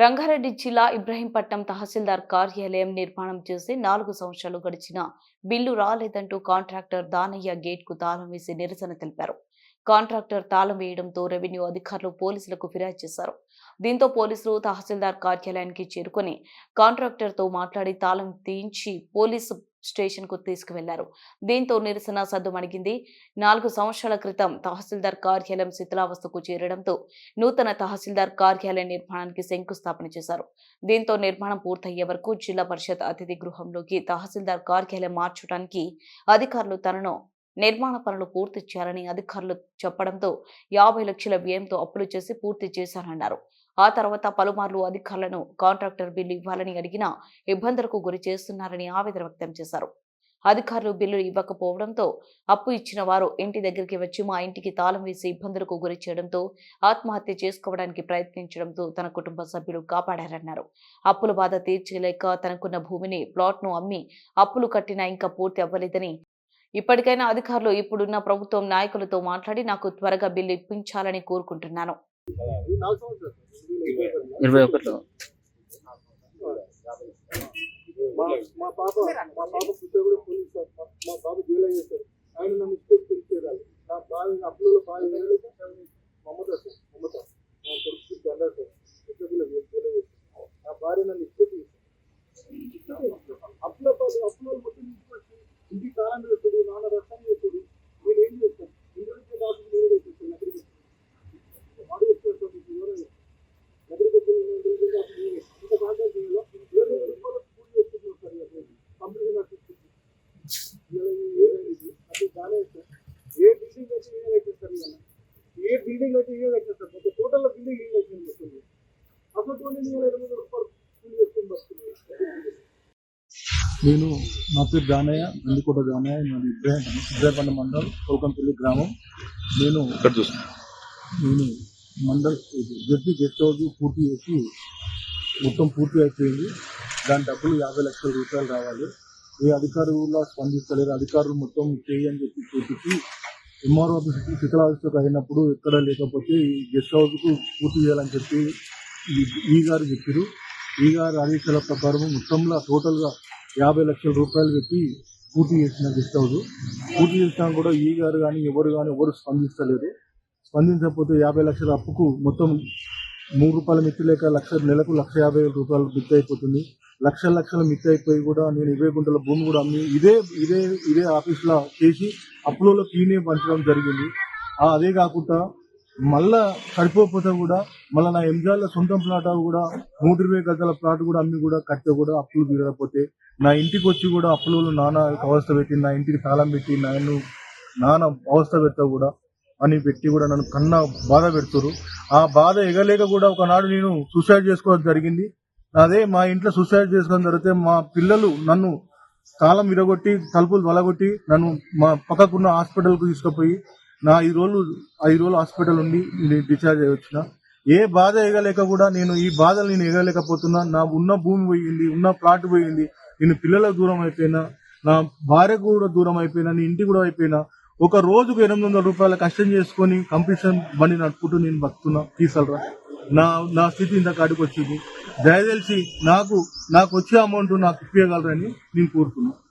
రంగారెడ్డి జిల్లా ఇబ్రహీంపట్నం తహసీల్దార్ కార్యాలయం నిర్మాణం చేసి నాలుగు సంవత్సరాలు గడిచిన బిల్లు రాలేదంటూ కాంట్రాక్టర్ దానయ్య గేట్కు తాళం వేసి నిరసన తెలిపారు. కాంట్రాక్టర్ తాళం వేయడంతో రెవెన్యూ అధికారులు పోలీసులకు ఫిర్యాదు చేశారు. దీంతో పోలీసులు తహసీల్దార్ కార్యాలయానికి చేరుకొని కాంట్రాక్టర్తో మాట్లాడి తాళం తీయించి పోలీసు స్టేషన్కు తీసుకువెళ్ళారు. దీంతో నిరసన సద్దుమణిగింది నాలుగు సంవత్సరాల క్రితం తహసీల్దార్ కార్యాలయం శిథిలావస్థకు చేరడంతో నూతన తహసీల్దార్ కార్యాలయ నిర్మాణానికి శంకుస్థాపన చేశారు. దీంతో నిర్మాణం పూర్తయ్యే వరకు జిల్లా పరిషత్ అతిథి గృహంలోకి తహసీల్దార్ కార్యాలయం మార్చడానికి అధికారులు తనను నిర్మాణ పనులు పూర్తి చేయాలని అధికారులు చెప్పడంతో యాభై లక్షల వ్యయంతో అప్పులు చేసి పూర్తి చేశానన్నారు ఆ తర్వాత పలుమార్లు అధికారులను కాంట్రాక్టర్ బిల్లు ఇవ్వాలని అడిగినా ఇబ్బందులకు గురి చేస్తున్నారని ఆవేదన వ్యక్తం చేశారు. అధికారులు బిల్లులు ఇవ్వకపోవడంతో అప్పు ఇచ్చిన వారు ఇంటి దగ్గరికి వచ్చి మా ఇంటికి తాళం వేసి ఇబ్బందులకు గురి చేయడంతో ఆత్మహత్య చేసుకోవడానికి ప్రయత్నించడంతో తన కుటుంబ సభ్యులు కాపాడారన్నారు. అప్పుల బాధ తీర్చలేక తనకున్న భూమిని ప్లాట్ను అమ్మి అప్పులు కట్టినా ఇంకా పూర్తి అవ్వలేదని ఇప్పటికైనా అధికారులు ఇప్పుడున్న ప్రభుత్వం నాయకులతో మాట్లాడి నాకు త్వరగా బిల్లు ఇప్పించాలని కోరుకుంటున్నాను. ఇరవై ఒకటిలో. మా పాప మా పాప పుట్టే కూడా పోలీస్ సార్ మా- మా పాప జైలు చేశారు. ఆయన నా మిస్టేక్ తెలిసేదాన్ని నా బాగా అప్పులలో బాగా వేయలేదు మమత సార్ మమత నా కొడుకు దండ సార్ పెద్ద జైలు చేశారు. నా భార్య నన్ను ఇష్టం అప్పుల పాప అప్పుల మొత్తం తీసుకొచ్చి ఇంటికి తాళం వేస్తాడు నాన్న రక్షణ చేస్తాడు నేను ఏం చేస్తాను ఇంటి నుంచి డాక్టర్ నేను వేసేస్తాను నగరికి వాడు చేస్తాడు సార్ మీకు ఎవరైనా నగరికి వచ్చి నేను ఇంటి నుంచి డాక్టర్ నేనే. ఇంత కాంటాక్ట్ చేయాలో ఏడు వేల రూపాయలు కూలి చేస్తున్నాం సార్ ఇక. కంపెనీ నాకు ఇస్తుంది. ఇవాళ ఈ ఏదైనా ఇది. అది బాగానే సార్. ఏ బిల్డింగ్ అయితే ఏ అయితే సార్ ఇవాళ. ఏ బిల్డింగ్ అయితే ఏ అయితే సార్ మొత్తం టోటల్ బిల్డింగ్ ఏ అయితే వస్తుంది అసలు వందల రూపాయలు కూలి చేసుకుని వస్తున్నాను నేను నా పేరు జానయ్య గండికోట జానయ్య నాది ఇబ్రాహిం ఇబ్రాహింపట్నం మండల్ కోల్కంపల్లి గ్రామం. నేను ఇక్కడ చూస్తాను నేను మండల్ జడ్పీ గెస్ట్ హౌస్ పూర్తి చేసి మొత్తం పూర్తి అయిపోయింది. దాని డబ్బులు యాభై లక్షల రూపాయలు రావాలి. ఏ అధికారులు స్పందిస్తలేరు అధికారులు మొత్తం చేయి అని చెప్పి చూపించి ఎంఆర్ఓ ఆఫీస్కి శిథిలావస్థకు అయినప్పుడు ఎక్కడ లేకపోతే ఈ గెస్ట్ హౌస్కు పూర్తి చేయాలని చెప్పి ఈ- గారు చెప్పారు ఈ గారు ఆదేశాల ప్రకారం మొత్తంలో టోటల్గా యాభై లక్షల రూపాయలు పెట్టి పూర్తి చేసిన గెస్ట్ హౌస్. పూర్తి చేసినా కూడా ఈ గారు కానీ ఎవరు కానీ ఎవరు స్పందిస్తలేరు స్పందించకపోతే యాభై లక్షల అప్పుకు మొత్తం మూడు రూపాయల మిత్తి లేక లక్ష నెలకు లక్ష యాభై వేల రూపాయలు మిత్తి అయిపోతుంది. లక్షల లక్షల మిత్తి అయిపోయి కూడా నేను ఇరవై గుంటల భూమి కూడా అమ్మి ఇదే ఇదే ఇదే ఆఫీస్లో చేసి అప్పులలో కీనే పంచడం జరిగింది. అదే కాకుండా మళ్ళా సరిపోకపోతే కూడా మళ్ళీ నా ఎంజాల సొంతం ప్లాట్ కూడా నూట ఇరవై గజాల ప్లాట్ కూడా అమ్మి కూడా కట్టే కూడా అప్పులు తీరకపోతే నా ఇంటికి వచ్చి కూడా అప్పులలో నాన్న అవస్థ పెట్టి నా ఇంటికి తాళం పెట్టి నన్ను నాన్న అవస్థ పెడతా కూడా అని పెట్టి కూడా నన్ను కన్నా బాధ పెడుతురు ఆ బాధ ఎగలేక కూడా ఒకనాడు నేను సూసైడ్ చేసుకోవడం జరిగింది. అదే మా ఇంట్లో సూసైడ్ చేసుకున్న జరిగితే మా పిల్లలు నన్ను తాళం విరగొట్టి తలుపులు వలగొట్టి నన్ను మా పక్కకున్న హాస్పిటల్కు తీసుకుపోయి నా ఐదు రోజులు ఐదు రోజులు హాస్పిటల్ ఉండి నేను డిశ్చార్జ్ అయ్యి వచ్చిన. ఏ బాధ ఎగలేక కూడా నేను ఈ బాధలు నేను ఎగలేకపోతున్నా. నా ఉన్న భూమి పోయింది ఉన్న ప్లాట్ పోయింది. నేను పిల్లలకు దూరం అయిపోయినా నా భార్యకు కూడా దూరం అయిపోయినా నీ ఇంటి కూడా అయిపోయినా. ఒక రోజుకు ఎనిమిది వందల రూపాయల కష్టం చేసుకొని కంపిటీషన్ బండి నడుపుకుంటూ నేను బతుకున్నా తీసలరా. నా నా స్థితి ఇంత కాడికి వచ్చింది. దయచేసి నాకు నాకు వచ్చే అమౌంట్ నాకు ఇప్పగలరని నేను కోరుతున్నాను.